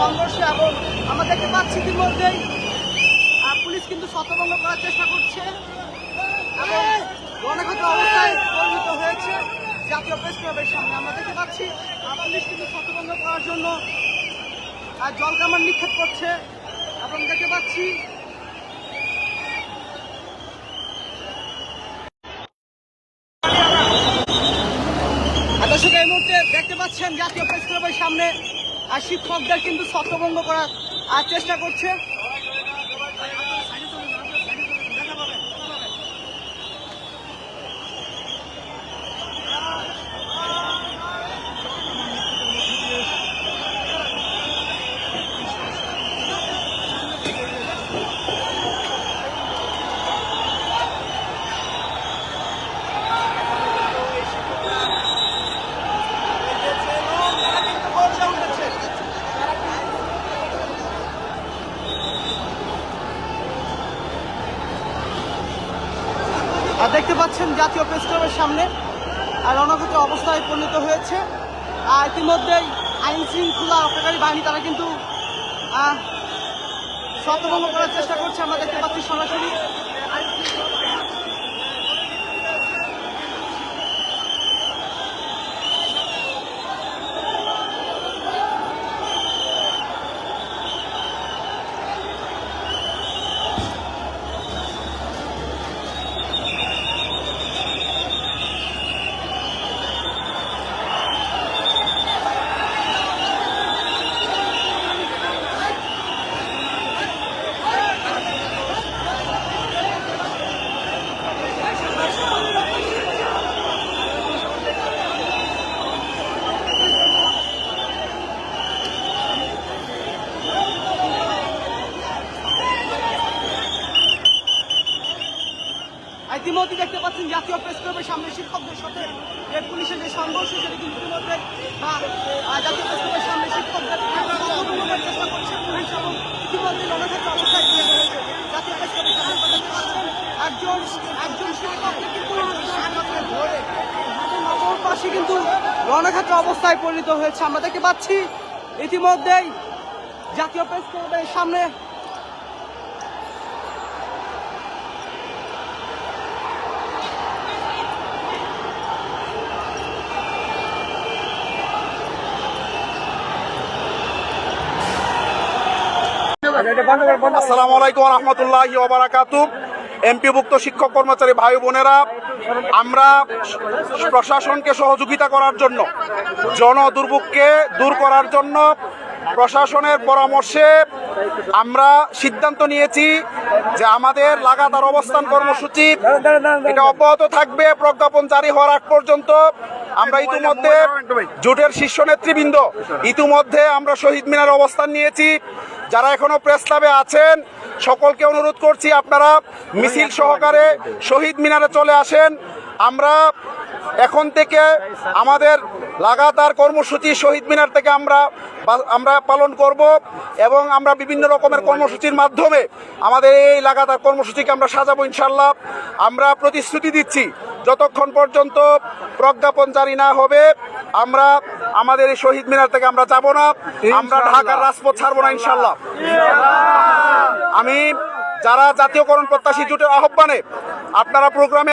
সংঘর্ষে এবং আমরা দেখতে পাচ্ছি ইতিমধ্যেই। পুলিশ কিন্তু শতভঙ্গ করার চেষ্টা করছে। এবং গণগত অবস্থায় পরিণত হয়েছে জাতীয় প্রেস ক্লাবের সামনে। আমরা দেখতে পাচ্ছি পুলিশ কিন্তু শতভঙ্গ করার জন্য, আর জলকামান নিক্ষেপ করছে। এবং দেখতে পাচ্ছি দর্শক, এই মুহূর্তে দেখতে পাচ্ছেন জাতীয় প্রেস ক্লাবের সামনে আর শিক্ষকদের কিন্তু ছত্রভঙ্গ করার চেষ্টা করছে। আর দেখতে পাচ্ছেন জাতীয় প্রেস ক্লাবের সামনে। আর অনাগত অবস্থায় পরিণত হয়েছে। আর ইতিমধ্যেই আইন শৃঙ্খলা রক্ষাকারী বাহিনী তারা কিন্তু শতভঙ্গ করার চেষ্টা করছে। আমরা দেখতে পাচ্ছি সরাসরি ইতিমধ্যে দেখতে পাচ্ছেন জাতীয় প্রেস ক্লাবের সামনে শিক্ষকদের সাথে যে পুলিশের যে সংঘর্ষ, সেটা কিন্তু ইতিমধ্যে জাতীয় প্রেস ক্লাবের সামনে শিক্ষকদের চেষ্টা করছে পুলিশ এবং ইতিমধ্যে রণক্ষেত্র অবস্থায় ধরেছে জাতীয় প্রেস ক্লাবের দেখতে পাচ্ছেন একজন একজন শিক্ষককে কিন্তু ধরে। পাশে কিন্তু রণক্ষেত্র অবস্থায় পরিণত হয়েছে। আমরা দেখতে পাচ্ছি ইতিমধ্যেই জাতীয় প্রেস ক্লাবের সামনে আসসালামু আলাইকুম রহমতুল্লাহ ওবরাকাতু এমপিভুক্ত শিক্ষক কর্মচারী ভাই বোনেরা আমরা প্রশাসনকে সহযোগিতা করার জন্য জন দুর্ভোগকে দূর করার জন্য প্রশাসনের পরামর্শে আমরা সিদ্ধান্ত নিয়েছি যে আমাদের লাগাতার অবস্থান কর্মসূচি এটা অব্যাহত থাকবে প্রজ্ঞাপন জারি হওয়ার আগ পর্যন্ত। আমরা ইতিমধ্যে জোটের শীর্ষ নেতৃবৃন্দ ইতিমধ্যে আমরা শহীদ মিনার অবস্থান নিয়েছি। যারা এখনও প্রেস ক্লাবে আছেন, সকলকে অনুরোধ করছি আপনারা মিছিল সহকারে শহীদ মিনারে চলে আসেন। আমরা এখন থেকে আমাদের লাগাতার কর্মসূচি শহীদ মিনার থেকে আমরা আমরা পালন করব এবং আমরা বিভিন্ন রকমের কর্মসূচির মাধ্যমে আমাদের এই লাগাতার কর্মসূচিকে আমরা সাজাবো ইনশাল্লাহ আমরা প্রতিশ্রুতি দিচ্ছি, যতক্ষণ পর্যন্ত প্রজ্ঞাপন জারি না হবে আমরা আমাদের এই শহীদ মিনার থেকে আমরা যাব না। আমরা ঢাকার রাজপথ ছাড়বো না ইনশাল্লাহ আমি যারা জাতীয়করণ প্রত্যাশী জোটের আহ্বানে আপনারা প্রোগ্রামে